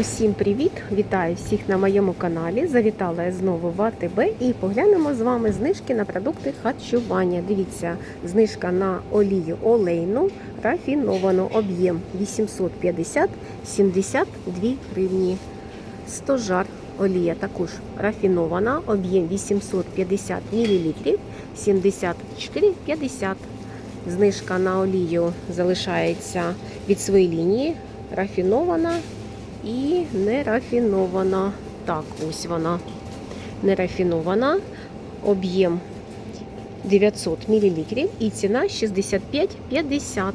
Усім привіт! Вітаю всіх на моєму каналі. Завітала я знову в АТБ і поглянемо з вами знижки на продукти харчування. Дивіться, знижка на олію олейну рафіновану об'єм 850 72 гривні. Стожар олія також рафінована, об'єм 850 мл 74,50. Знижка на олію залишається від своєї лінії. Рафінована і нерафінована. Так, ось вона. Нерафінована. Об'єм 900 мл і ціна 65,50.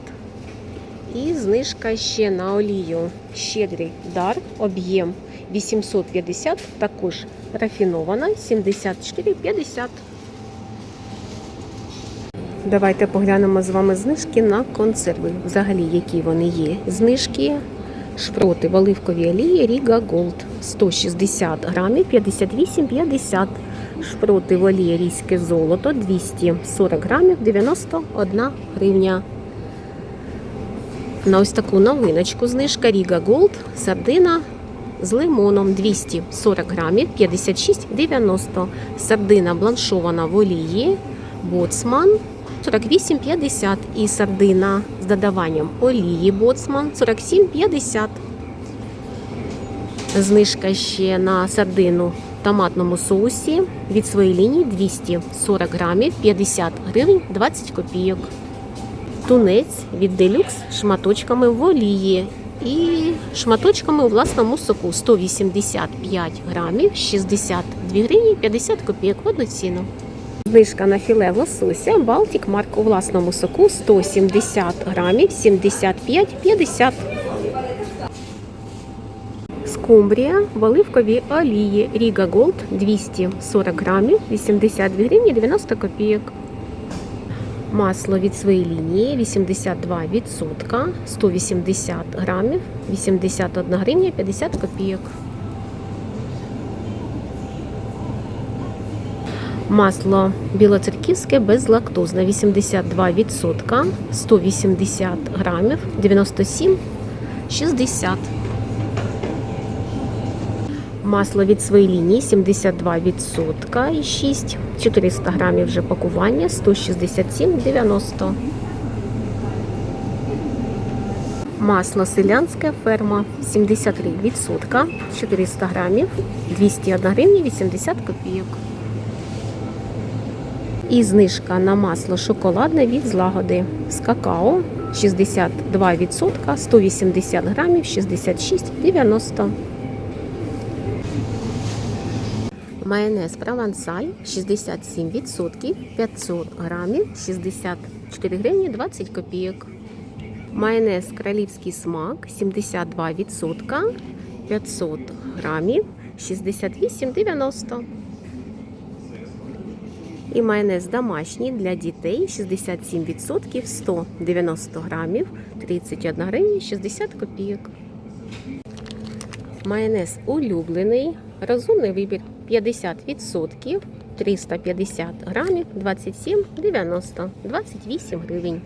І знижка ще на олію щедрий дар, об'єм 850, також рафінована 74,50. Давайте поглянемо з вами знижки на консерви. Взагалі, які вони є. Знижки шпроти в оливковій олії Ріга Голд 160 грамів 58,50. Шпроти в олії різьке золото 240 грамів 91 гривня. На ось таку новиночку знижка Ріга Голд сардина з лимоном 240 грамів 56,90. Сардина бланшована в олії Боцман 48,50 і сардина з додаванням олії Боцман 47,50. Знижка ще на сардину в томатному соусі від своєї лінії 240 грамів 50 гривень 20 копійок. Тунець від делюкс шматочками в олії і шматочками у власному соку 185 грамів 62 гривні 50 копійок в одну ціну. Знижка на філе лосося Балтік Марк у власному соку 170 грамів 75,50. Скумбрія в оливковій олії Ріга Голд 240 грамів 82 гривні 90 копійок. Масло від своєї лінії 82%, 180 грамів 81 гривня 50 копійок. Масло білоцерківське безлактозне 82%, 180 грамів, 97,60. Масло від своєї лінії 72% і 6, 400 грамів вже пакування, 167,90. Масло селянське ферма 73%, 400 грамів, 201 гривня 80 копійок. І знижка на масло шоколадне від злагоди з какао 62%, 180 грамів, 66,90. Майонез провансаль 67%, 500 грамів, 64 гривні 20 копійок. Майонез королівський смак 72%, 500 грамів, 68,90. І майонез домашній для дітей 67%, 190 грамів, 31 гривня 60 копійок. Майонез улюблений, розумний вибір 50%, 350 грамів, 27,90, 28 гривень.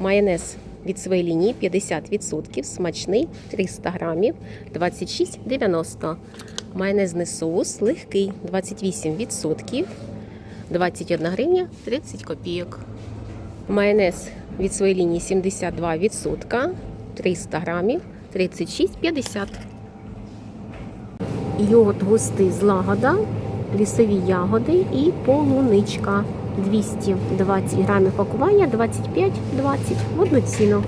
Майонез від своєї лінії 50%, смачний 300 грамів, 26,90. Майонезний соус легкий 28%, 21 гривня 30 копійок. Майонез від своєї лінії 72%, 300 грамів, 36,50. Йогурт густий злагода, лісові ягоди і полуничка. 220 грамів пакування, 25-20 в одну ціну.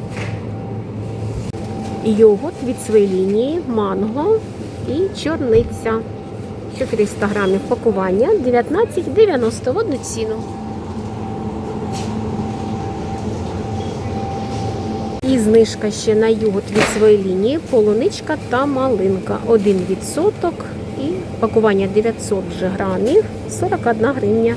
Йогурт від своєї лінії, манго і чорниця. 400 грамів пакування, 19,90 в одну ціну. І знижка ще на йогурт від своєї лінії, полуничка та малинка. 1% і пакування 900 грамів, 41 гривня.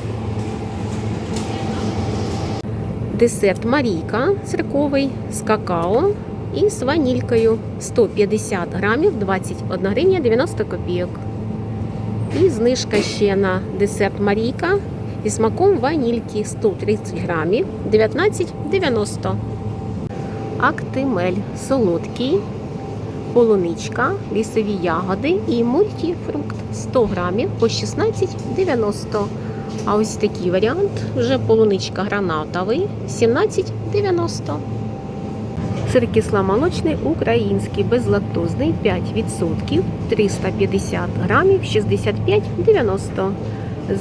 Десерт Марійка цирковий з какао і з ванількою 150 грамів, 21 гривня 90 копійок. І знижка ще на десерт Марійка зі смаком ванільки 130 грамів, 19,90. Актимель солодкий полуничка, лісові ягоди і мультифрукт 100 грамів по 16,90. А ось такий варіант вже полуничка гранатовий 17,90. Сир кисломолочний український безлактозний 5%, 350 грамів 65,90.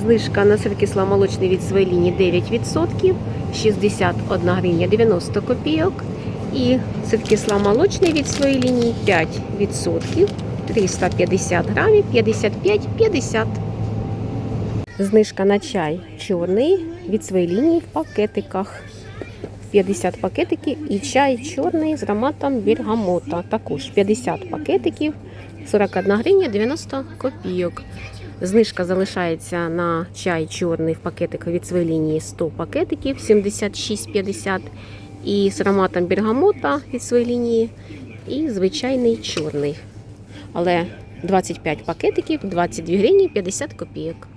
Знижка на сир кисломолочний від своєї лінії 9%, 61 гривня 90 копійок. І сир кисломолочний від своєї лінії 5%, 350 грамів 55,50. Знижка на чай чорний від своєї лінії в пакетиках. 50 пакетиків і чай чорний з ароматом бергамота. Також 50 пакетиків, 41 гривня 90 копійок. Знижка залишається на чай чорний в пакетиках від своєї лінії 100 пакетиків 76,50 і з ароматом бергамота від своєї лінії і звичайний чорний. Але 25 пакетиків 22 гривні 50 копійок.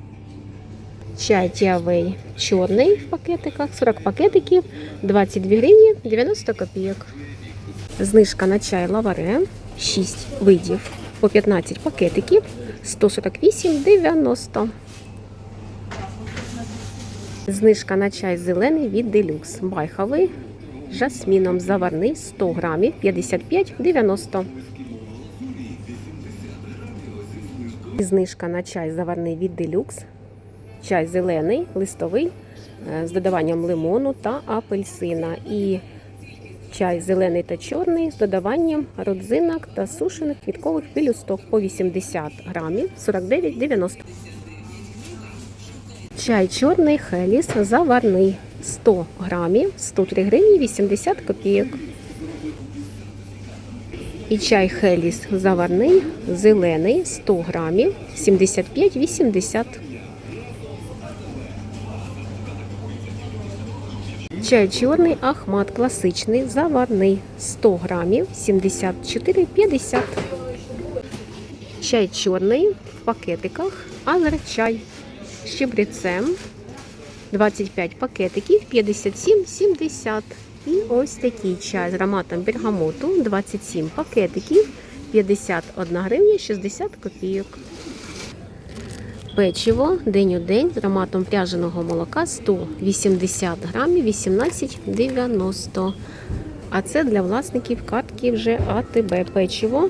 Чай Тіавей чорний в пакетиках, 40 пакетиків, 22 гривні 90 копійок. Знижка на чай лаваре, 6 видів по 15 пакетиків, 148,90. Знижка на чай зелений від Делюкс. Байховий жасміном заварний 100 грамів 55,90. Знижка на чай заварний від Делюкс чай зелений, листовий е, з додаванням лимону та апельсина. І чай зелений та чорний з додаванням родзинок та сушених квіткових пелюсток по 80 грамів 49,90. Чай чорний хеліс заварний 100 грамів 103 гривні 80 копійок. І чай хеліс заварний зелений 100 грамів 75,80 Чай чорний Ахмат класичний, заварний 100 грамів 74,50. Чай чорний в пакетиках, азерчай з щебрецем 25 пакетиків 57,70. І ось такий чай з ароматом бергамоту 27 пакетиків 51 гривня 60 копійок. Печиво день у день з ароматом пряженого молока 180 грамів 18,90. А це для власників картки вже АТБ печиво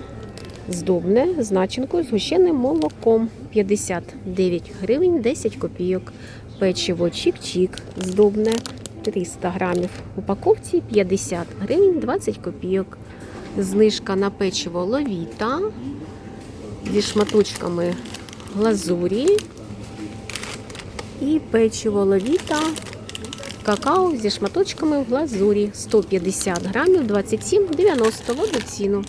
здобне з начинкою з гущеним молоком 59 гривень 10 копійок. Печиво чік-чік здобне 300 грамів. В упаковці 50 гривень 20 копійок. Знижка на печиво ловіта зі шматочками глазурі і печиво ловіта, какао зі шматочками в глазурі 150 грамів 27,90 в одну ціну.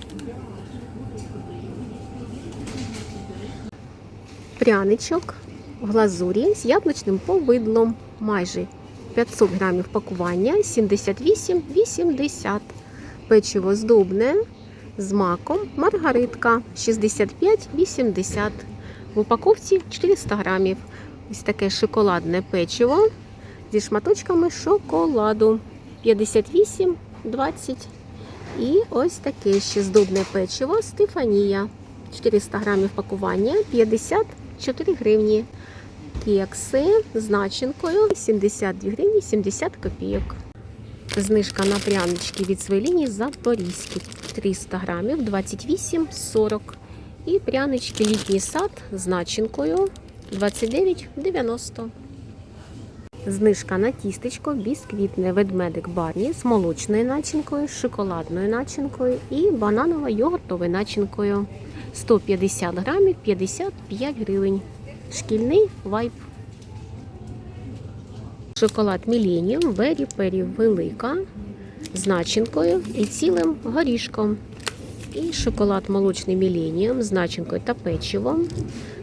Пряничок в глазурі з яблучним повидлом майже 500 грамів пакування 78,80. Печиво здобне з маком маргаритка 65,80. В упаковці 400 грамів. Ось таке шоколадне печиво зі шматочками шоколаду 58,20. І ось таке ще здобне печиво Стефанія. 400 грамів пакування 54 гривні. Кекси з начинкою 72 гривні 70 копійок. Знижка на прянички від своєї лінії Запорізькі 300 грамів 28,40. І прянички літній сад з начинкою 29,90. Знижка на тістечко бісквітне ведмедик барні з молочною начинкою, шоколадною начинкою і бананово-йогуртовою начинкою. 150 грамів 55 гривень. Шкільний вайп. Шоколад Millennium Бері Пері велика з начинкою і цілим горішком. І шоколад молочний Millennium з начинкою та печивом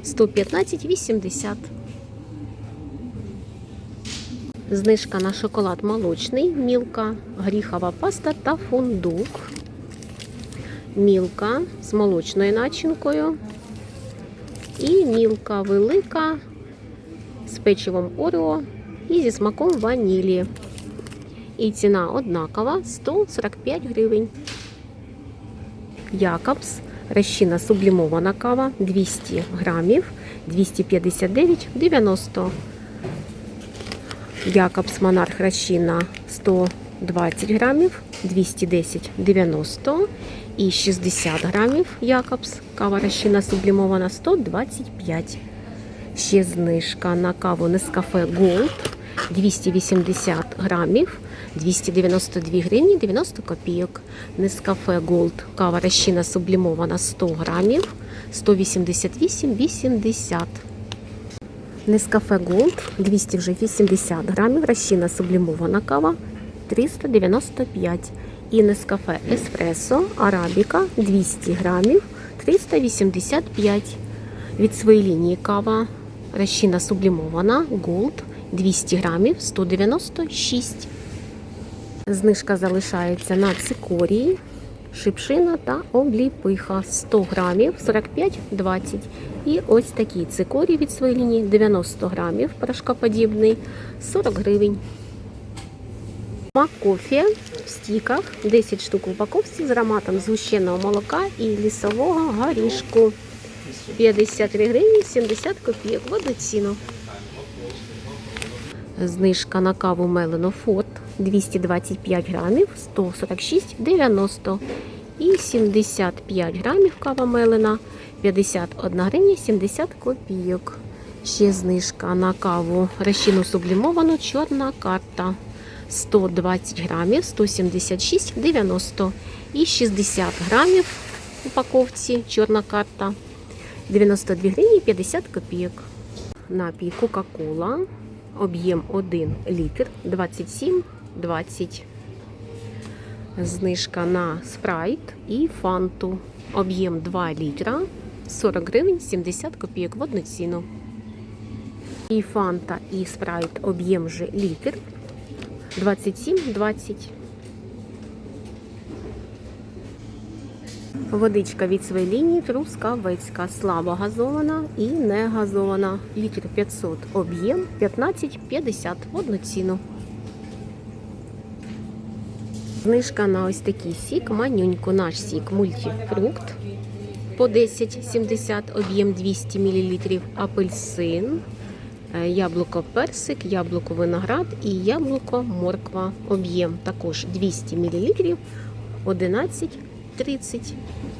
115,80. Знижка на шоколад молочний, мілка, гріхова паста та фундук. Мілка з молочною начинкою. І мілка велика з печивом Орео і зі смаком ванілі. І ціна однакова 145 гривень. Якобс. Розчина сублімована кава. 200 грамів 259,90. Якобс Монарх розчина 120 грамів 210,90 і 60 грамів Якобс. Кава розчина сублімована 125. Ще знижка на каву Нескафе Gold 280 грамів 292 гривні 90 копійок. Нескафе Gold кава розчина сублімована 100 грамів 188,80. Нескафе Gold 200 вже 80 грамів, розчина сублімована кава 395. І Нескафе Еспресо Арабіка 200 грамів 385. Від своєї лінії кава розчина сублімована Gold 200 грамів 196. Знижка залишається на цикорії, шипшина та обліпиха 100 грамів 45,20. І ось такий цикорій від своєї лінії 90 грамів, порошкоподібний 40 гривень. Макофе в стіках 10 штук в упаковці з ароматом згущеного молока і лісового горішку. 53 гривні 70 копійок в одну ціну. Знижка на каву Мелено Форт 225 грамів 146,90 і 75 грамів кава Мелена 51 гривня 70 копійок. Ще знижка на каву розчину сублімовану чорна карта 120 грамів 176,90 і 60 грамів упаковці чорна карта 92 гривні 50 копійок. Напій Кока-Кола. Об'єм 1 літр 27,20. Знижка на спрайт і фанту. Об'єм 2 літра 40 гривень 70 копійок в одну ціну. І фанта, і спрайт об'єм же літр 27,20. Водичка від своєї лінії трускавецька, слабо газована і не газована. Літр 500 об'єм 15,50 в одну ціну. Знижка на ось такий сік, манюньку, наш сік, мультифрукт по 10,70, об'єм 200 мл, апельсин, е, яблуко персик, яблуко виноград і яблуко морква. Об'єм також 200 мл, 11,30.